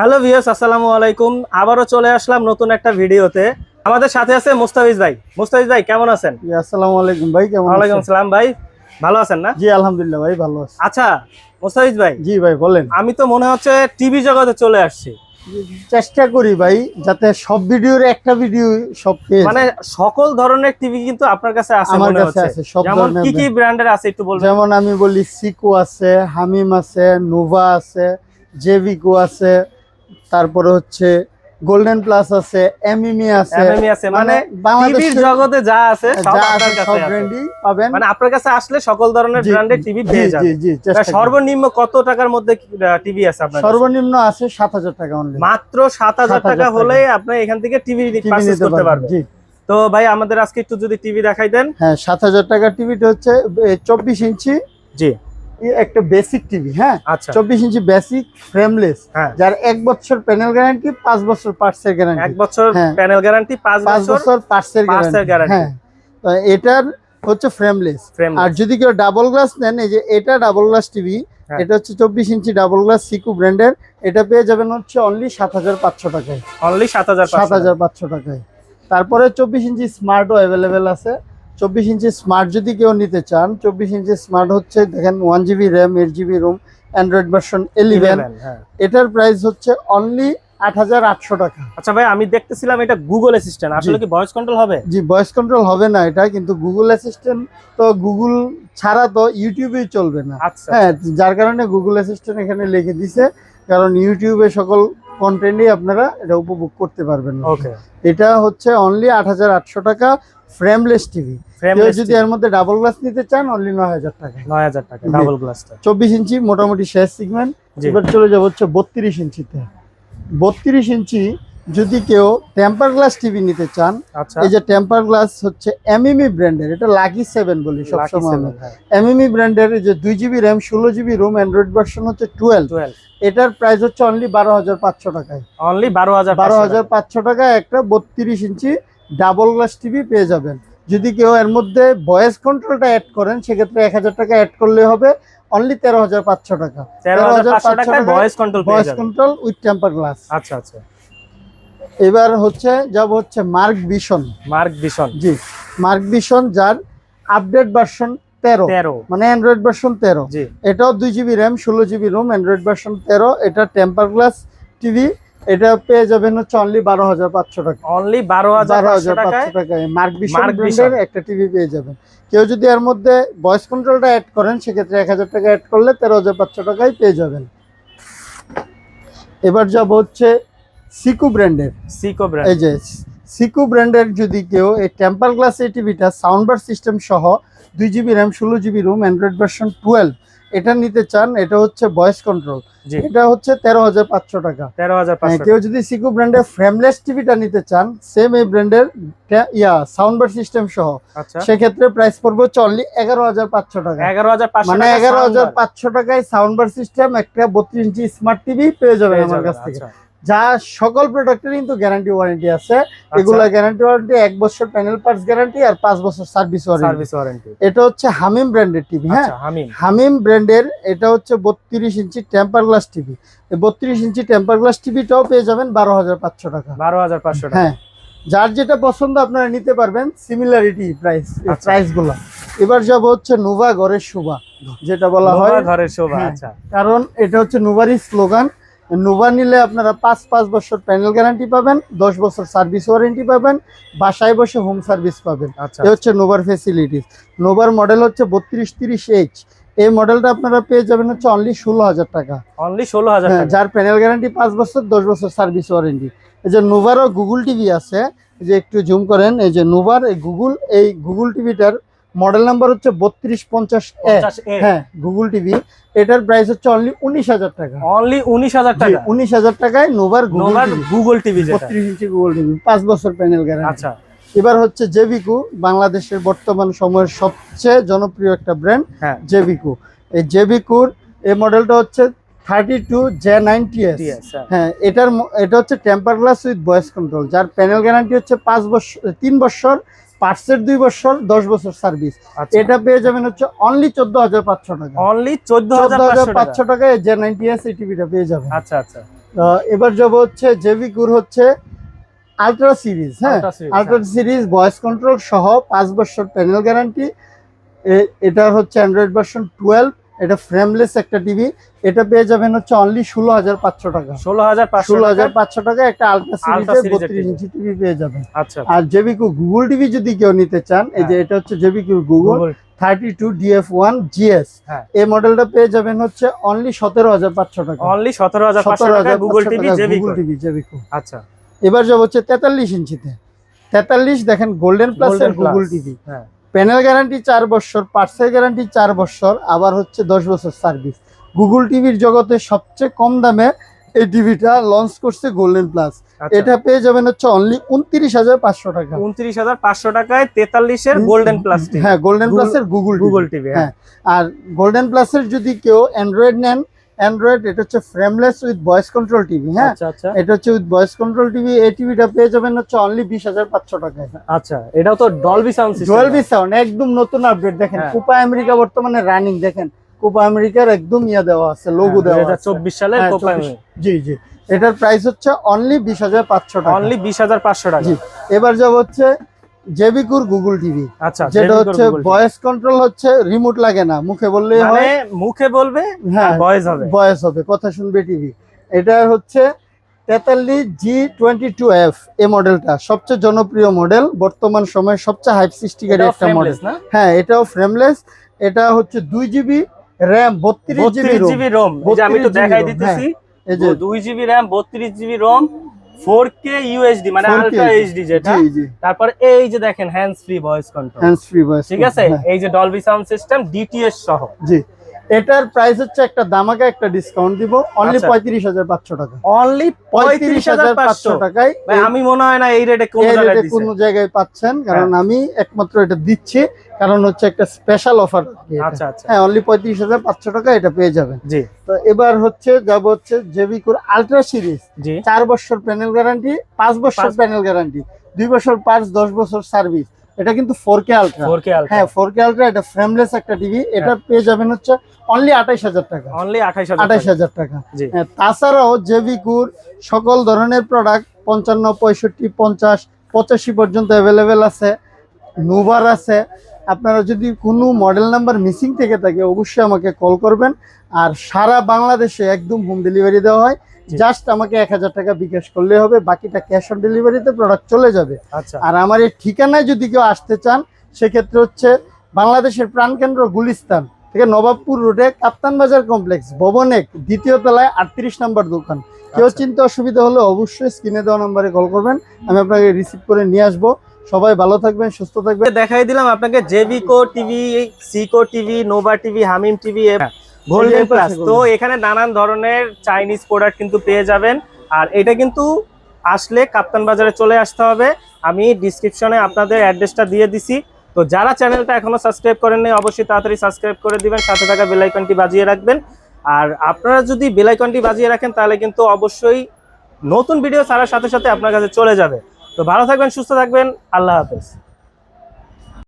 Hello viewers আসসালামু আলাইকুম। আবারও চলে আসলাম নতুন একটা ভিডিওতে। আমাদের সাথে আছে মুস্তাফিজ ভাই। মুস্তাফিজ ভাই কেমন আছেন? আসসালামু আলাইকুম ভাই কেমন ওয়ালাইকুম আসসালাম ভাই। ভালো আছেন না? জি আলহামদুলিল্লাহ ভাই ভালো আছি। আচ্ছা মুস্তাফিজ ভাই জি ভাই বলেন। আমি তো মনে হচ্ছে টিভি জগতে চলে আসছি। চেষ্টা করি ভাই যাতে সব ভিডিওর একটা ভিডিও সব মানে সকল ধরনের টিভি কিন্তু আপনার কাছে আছে আমার কাছে আছে সব যেমন কি কি ব্র্যান্ডের আছে একটু বলবেন? যেমন আমি বলি সিকো আছে হামিম আছে নোভা আছে জেভিকো আছে তারপরে হচ্ছে গোল্ডেন প্লাস আছে এমএমই আছে এমএমই আছে মানে টিভির জগতে যা আছে সব আপনার কাছে। ব্র্যান্ডই পাবেন। মানে আপনার কাছে আসলে সকল ধরনের জি, ব্র্যান্ডের টিভি পেয়ে যাবেন। জি করি। সর্বনিম্ন কত টাকার মধ্যে টিভি আছে আপনার সর্বনিম্ন আছে সাত হাজার টাকা অনলি মাত্র সাত হাজার 7,000 টাকা টাকা। হলে আপনি এখান থেকে টিভি পারচেজ করতে পারবেন জি। তো ভাই আমাদের আজকে একটু যদি টিভি দেখাই দেন। হ্যাঁ সাত হাজার টাকার টিভিটা হচ্ছে চব্বিশ ইঞ্চি। জি। একটা বেসিক টিভি হ্যাঁ? আচ্ছা। চব্বিশ ইঞ্চি বেসিক ফ্রেমলেস হ্যাঁ। যার এক বছর প্যানেল গ্যারান্টি পাঁচ বছর পার্টসের এক গ্যারান্টি বছর হ্যাঁ। প্যানেল গ্যারান্টি পাঁচ বছর বছর পার্টসের এর গ্যারান্টি হ্যাঁ। এটার হচ্ছে ফ্রেমলেস আর যদি কেউ ডাবল গ্লাস নেন এই যে এটা ডাবল গ্লাস টিভি। এটা হচ্ছে চব্বিশ ইঞ্চি ডাবল গ্লাস সিকু ব্র্যান্ডের এটা পেয়ে যাবেন হচ্ছে অনলি সাত হাজার পাঁচশো টাকায়। অনলি সাত হাজার সাত হাজার পাঁচশো টাকায়। তারপরে চব্বিশ ইঞ্চি স্মার্টও অ্যাভেলেবেল আছে। চব্বিশ ইঞ্চি স্মার্ট যদি কেউ নিতে চান চব্বিশ ইঞ্চি স্মার্ট হচ্ছে দেখেন one GB RAM eight GB ROM Android version eleven এটার প্রাইস হচ্ছে অনলি আট হাজার আটশো টাকা। আচ্ছা ভাই আমি দেখতেছিলাম এটা গুগল অ্যাসিস্ট্যান্ট আসলে কি ভয়েস কন্ট্রোল হবে? জি ভয়েস কন্ট্রোল হবে না এটা কিন্তু গুগল অ্যাসিস্ট্যান্ট তো গুগল ছাড়া তো ইউটিউবেই চলবে না। আচ্ছা হ্যাঁ যার কারণে গুগল অ্যাসিস্ট্যান্ট এখানে লিখে দিছে কারণ ইউটিউবে সকল কন্টেন্টই আপনারা এটা উপভোগ করতে পারবেন। ওকে এটা হচ্ছে অনলি আট হাজার আটশো টাকা ফ্রেমলেস টিভি যদি এর মধ্যে ডাবল গ্লাস নিতে চান অনলি নয় হাজার টাকা। নয় হাজার টাকা ডাবল গ্লাসটা চব্বিশ ইঞ্চি মোটামুটি শেষ সিগমেন্ট এবার চলে যাব হচ্ছে বত্রিশ ইঞ্চিতে। বত্রিশ ইঞ্চি যদি কেউ টেম্পার গ্লাস টিভি নিতে চান আচ্ছা। এই যে টেম্পার গ্লাস হচ্ছে এমএমই ব্র্যান্ডের এটা লাকি সেভেন বলি সবসময়। এমএমই ব্র্যান্ডের এই যে দুই জিবি র্যাম ষোলো জিবি রুম অ্যান্ড্রয়েড ভার্সন হচ্ছে টুয়েলভ 12 এটার প্রাইস হচ্ছে অনলি বারো হাজার পাঁচশো টাকায়। অনলি বারো হাজার বারো হাজার পাঁচশো টাকায় একটা বত্রিশ ইঞ্চি ডাবল গ্লাস টিভি পেয়ে যাবেন। যদি কেউ এর মধ্যে ভয়েস কন্ট্রোলটা অ্যাড করেন সেক্ষেত্রে এক হাজার টাকা অ্যাড করলে হবে অনলি তেরো হাজার পাঁচশো টাকা। তেরো হাজার পাঁচশো 13,500 টাকায় টাকায় ভয়েস কন্ট্রোল পেয়ে voice control with temper glass আচ্ছা আচ্ছা। এবার হচ্ছে যাব হচ্ছে মার্ক ভিশন মার্ক ভিশন জি মার্ক ভিশন যার আপডেট ভার্সন তেরো। তেরো। মানে অ্যান্ড্রয়েড ভার্সন তেরো। জি। এটাও দুই জিবি র্যাম ষোলো জিবি রুম অ্যান্ড্রয়েড ভার্সন তেরো। এটা টেম্পার গ্লাস টিভি এটা পেয়ে যাবেন হচ্ছে অনলি বারো হাজার পাঁচশো টাকা। অনলি বারো হাজার বারো হাজার পাঁচশো টাকায় মার্ক Vision। একটা টিভি পেয়ে যাবেন। কেউ যদি এর মধ্যে ভয়েস কন্ট্রোলটা অ্যাড করেন সেক্ষেত্রে এক হাজার টাকা অ্যাড করলে তেরো হাজার পাঁচশো টাকায় পেয়ে যাবেন। এবার যাব হচ্ছে সিকু ব্র্যান্ডের সিকো ব্র্যান্ড এই যে সিকু ব্র্যান্ডের যদি কেউ এই টেম্পার গ্লাস এই টিভিটা সাউন্ড বার সিস্টেম সহ দুই জিবি র্যাম ষোলো GB ROM Android version twelve এটা নিতে চান এটা হচ্ছে ভয়েস কন্ট্রোল এটা হচ্ছে তেরো হাজার পাঁচশো টাকা। তেরো হাজার হ্যাঁ, কেউ যদি সিকু ব্র্যান্ডের ফ্রেমলেস টিভিটা নিতে চান সেম এই ব্র্যান্ডের ইয়া সাউন্ড বার সিস্টেম সহ আচ্ছা। সেক্ষেত্রে প্রাইস পড়বে হচ্ছে অনলি এগারো হাজার পাঁচশো টাকা। এগারো হাজার মানে এগারো হাজার পাঁচশো টাকায় সাউন্ড বার সিস্টেম একটা বত্রিশ ইঞ্চি স্মার্ট টিভি পেয়ে যাবেন আমার কাছ থেকে। আচ্ছা, যা সকল প্রোডাক্টের কিন্তু গ্যারান্টি ওয়ারেন্টি আছে। এগুলা গ্যারান্টি ওয়ারেন্টি এক বছর প্যানেল পার্টস গ্যারান্টি আর পাঁচ বছর সার্ভিস ওয়ারেন্টি এটা হচ্ছে হামিম ব্র্যান্ডের টিভি হ্যাঁ? আচ্ছা হামিম হামিম ব্র্যান্ডের এটা হচ্ছে বত্রিশ ইঞ্চি টেম্পার গ্লাস টিভি বত্রিশ ইঞ্চি টেম্পার গ্লাস টিভিটাও পেয়ে যাবেন বারো হাজার পাঁচশো টাকা। বারো হাজার পাঁচশো হ্যাঁ যার যেটা পছন্দ আপনারা নিতে পারবেন সিমিলারিটি প্রাইস আচ্ছা। প্রাইসগুলো এবার যাব হচ্ছে নোভা ঘরের শোভা যেটা বলা হয়। ঘরের শোভা হ্যাঁ। আচ্ছা। কারণ এটা হচ্ছে নোভারই স্লোগান নোভা নিলে আপনারা পাঁচ পাঁচ বছর প্যানেল গ্যারান্টি পাবেন দশ বছর সার্ভিস ওয়ারেন্টি পাবেন বাসায় বসে হোম সার্ভিস পাবেন। আচ্ছা। এ হচ্ছে নোভার ফেসিলিটিস নোভার মডেল হচ্ছে বত্রিশ তিরিশ এইচ এই মডেলটা আপনারা পেয়ে যাবেন হচ্ছে অনলি ষোলো হাজার টাকা। অনলি ষোলো হাজার হ্যাঁ, যার প্যানেল গ্যারান্টি পাঁচ বছর দশ বছর সার্ভিস ওয়ারেন্টি। এই যে নোভারও গুগল টিভি আছে যে একটু জুম করেন এই যে নোভার এই গুগল এই গুগল টিভিটার মডেল নাম্বার হচ্ছে বত্রিশ পঞ্চাশ হ্যাঁ গুগল টিভি। এটার প্রাইস হচ্ছে অনলি উনিশ হাজার টাকা। অনলি উনিশ হাজার টাকা। উনিশ হাজার টাকায় নোভার গুগল টিভি। বত্রিশ ইঞ্চি গুগল টিভি পাঁচ বছর প্যানেল গ্যারান্টি আচ্ছা। এবার হচ্ছে জেভিকু বাংলাদেশের বর্তমান সময়ের সবচেয়ে জনপ্রিয় একটা ব্র্যান্ড জেভিকু এই জেভিকুর এই মডেলটা হচ্ছে থার্টি টু জে নাইনটি হ্যাঁ। হ্যাঁ এটার এটা হচ্ছে temper glass with voice control যার প্যানেল গ্যারান্টি হচ্ছে পাঁচ বছর তিন বছর পার্টসের দুই বছর দশ বছর সার্ভিস আচ্ছা। এটা পেয়ে যাবেন হচ্ছে অনলি চোদ্দ হাজার পাঁচশো টাকা। অনলি চোদ্দ হাজার পাঁচশো টাকা। পাঁচশো টাকায় জে নাইনটি এস এই টিভিটা পেয়ে যাবেন। আচ্ছা আচ্ছা। এবার যাব হচ্ছে জেভিকুর হচ্ছে আলট্রা সিরিজ হ্যাঁ? আলট্রা সিরিজ ভয়েস কন্ট্রোল সহ পাঁচ বছর প্যানেল গ্যারান্টি এটা হচ্ছে অ্যান্ড্রয়েড ভার্সন টুয়েলভ এটা ফ্রেমলেস একটা টিভি এটা পেয়ে যাবেন হচ্ছে অনলি ষোলো হাজার পাঁচশো টাকা। ষোলো হাজার ষোলো হাজার পাঁচশো টাকা একটা আলট্রা সিরিজের বত্রিশ ইঞ্চি টিভি পেয়ে যাবেন। আচ্ছা আর জেবিকু গুগল টিভি যদি কেউ নিতে চান এই যে হ্যাঁ। এটা হচ্ছে জেবিকু Google thirty two DF one GS. এই মডেলটা পেয়ে যাবেন হচ্ছে অনলি সতেরো হাজার পাঁচশো টাকা অনলি সতেরো হাজার সতেরো হাজার গুগল টিভি গুগল টিভি জেবিকু আচ্ছা। এবার যাব হচ্ছে তেতাল্লিশ ইঞ্চিতে। তেতাল্লিশ দেখেন গোল্ডেন প্লাস গুগল টিভি হ্যাঁ। প্যানেল গ্যারান্টি চার বছর পার্সেল গ্যারান্টি চার বছর আবার হচ্ছে দশ বছর সার্ভিস গুগল টিভির জগতে সবচেয়ে কম দামে এই টিভিটা লঞ্চ করছে গোল্ডেন প্লাস আচ্ছা। এটা পেয়ে যাবেন হচ্ছে অনলি উনত্রিশ হাজার পাঁচশো টাকা। উনত্রিশ হাজার পাঁচশো টাকায় তেতাল্লিশের গোল্ডেন প্লাস হ্যাঁ গোল্ডেন প্লাসের গুগল গুগল টিভি হ্যাঁ। আর গোল্ডেন প্লাসের যদি কেউ অ্যান্ড্রয়েড নেন অ্যান্ড্রয়েড এটা হচ্ছে frameless with voice control TV হ্যাঁ? আচ্ছা আচ্ছা। এটা হচ্ছে উইথ ভয়েস কন্ট্রোল টিভি এই টিভিটা পেয়ে যাবেন হচ্ছে অনলি বিশ হাজার পাঁচশো টাকায়। আচ্ছা এটাও তো ডলবি সাউন্ড ডুয়েলবি সাউন্ড একদম নতুন আপডেট দেখেন হ্যাঁ। কোপা আমেরিকা বর্তমানে রানিং দেখেন কোপা আমেরিকার একদম ইয়া দেওয়া আছে লোগো দেওয়া আছে। হ্যাঁ, চব্বিশ সালের হ্যাঁ, জি জি। এটার প্রাইস হচ্ছে অনলি বিশ হাজার পাঁচশো টাকা। অনলি বিশ হাজার পাঁচশো টাকা। জি। এবার যাব হচ্ছে জেবিকুর গুগল টিভি। আচ্ছা যেটা হচ্ছে ভয়েস কন্ট্রোল হচ্ছে রিমোট লাগে না মুখে বললেই মানে হয়। মুখে বলবে হ্যাঁ ভয়েস হবে। ভয়েস হবে কথা শুনবে টিভি। এটা হচ্ছে তেতাল্লিশ জি টোয়েন্টি টু এফ এই মডেলটা সবচেয়ে জনপ্রিয় মডেল বর্তমান সময়ে সবচেয়ে হাইপ সৃষ্টিকারী একটা মডেল হ্যাঁ এটাও ফ্রেমলেস এটা হচ্ছে দুই জিবি র্যাম বত্রিশ জিবি জিবি রোম আমি তো দেখাই দিতেছি এই যে দুই জিবি র্যাম বত্রিশ GB ROM four K UHD মানে 4K আলট্রা এইচডি যেটা জি জি। তারপর এই যে দেখেন hands free voice control hands free voice ঠিক আছে? এই যে ডলবি সাউন্ড সিস্টেম ডিটিএস সহ। জি। এটার প্রাইস হচ্ছে একটা দামাকা একটা ডিসকাউন্ট দিব। অনলি আচ্ছা। পঁয়ত্রিশ হাজার পাঁচশো টাকা। অনলি পঁয়ত্রিশ হাজার পাঁচশো। টাকায় আমি মনে হয় না এই রেটে কোন জায়গায় রেটে দিছে। কোনো জায়গায় পাচ্ছেন কারণ আমি একমাত্র এটা দিচ্ছি কারণ হচ্ছে একটা স্পেশাল অফার আচ্ছা আচ্ছা। হ্যাঁ অনলি পঁয়ত্রিশ হাজার পাঁচশো টাকা এটা পেয়ে যাবেন। জি। তো এবার হচ্ছে যাব হচ্ছে জেবিকুর আলট্রা সিরিজ চার বছর প্যানেল গ্যারান্টি পাঁচ বছর প্যানেল গ্যারান্টি দুই বছর পাঁচ দশ বছর সার্ভিস এটা কিন্তু four K ultra 4K ultra হ্যাঁ ফোর কে আলট্রা এটা ফ্রেমলেস একটা টিভি এটা পেয়ে যাবেন হচ্ছে অনলি আঠাইশ হাজার টাকা। অনলি 28000 আঠাইশ হাজার টাকা। জি। হ্যাঁ, তাছাড়াও জেভিকুর সকল ধরনের প্রোডাক্ট পঞ্চান্ন পঁয়ষট্টি পঞ্চাশ পঁচাশি পর্যন্ত অ্যাভেলেবেল আছে। নুভার আছে। আপনারা যদি কোনো মডেল নাম্বার মিসিং থেকে থাকে অবশ্যই আমাকে কল করবেন। আর সারা বাংলাদেশে একদম হোম ডেলিভারি দেওয়া হয়। জাস্ট আমাকে এক হাজার টাকা বিকাশ করলে হবে বাকিটা ক্যাশ অন ডেলিভারিতে প্রোডাক্ট চলে যাবে। আচ্ছা। আর আমার এই ঠিকানায় যদি কেউ আসতে চান সেক্ষেত্রে হচ্ছে বাংলাদেশের প্রাণকেন্দ্র গুলিস্তান থেকে নবাবপুর রোডে কাপ্তান বাজার কমপ্লেক্স ভবনেক দ্বিতীয় তলায় আটত্রিশ নম্বর দোকান। কেউ আচ্ছা। চিন্তা অসুবিধা হলে অবশ্যই স্ক্রিনে দেওয়া নম্বরে কল করবেন আমি আপনাকে রিসিভ করে নিয়ে আসব। সবাই ভালো থাকবেন সুস্থ থাকবেন। দেখাই দিলাম আপনাকে জেবিকো TV সিকো TV Nova TV Hamim TV golden plus তো এখানে নানান ধরনের চাইনিজ প্রোডাক্ট কিন্তু পেয়ে যাবেন। আর এটা কিন্তু আসলে কাপ্তান বাজারে চলে আসতে হবে। আমি ডিসক্রিপশনে আপনাদের অ্যাড্রেসটা দিয়ে দিছি। তো যারা চ্যানেলটা এখনও সাবস্ক্রাইব করেন নাই অবশ্যই তাড়াতাড়ি সাবস্ক্রাইব করে দিবেন। সাথে থাকা বেল আইকনটি বাজিয়ে রাখবেন। আর আপনারা যদি বেল আইকনটি বাজিয়ে রাখেন তাহলে কিন্তু অবশ্যই নতুন ভিডিও ছাড়ার সাথে সাথে আপনার কাছে চলে যাবে। তো ভালো থাকবেন সুস্থ থাকবেন। আল্লাহ হাফেজ।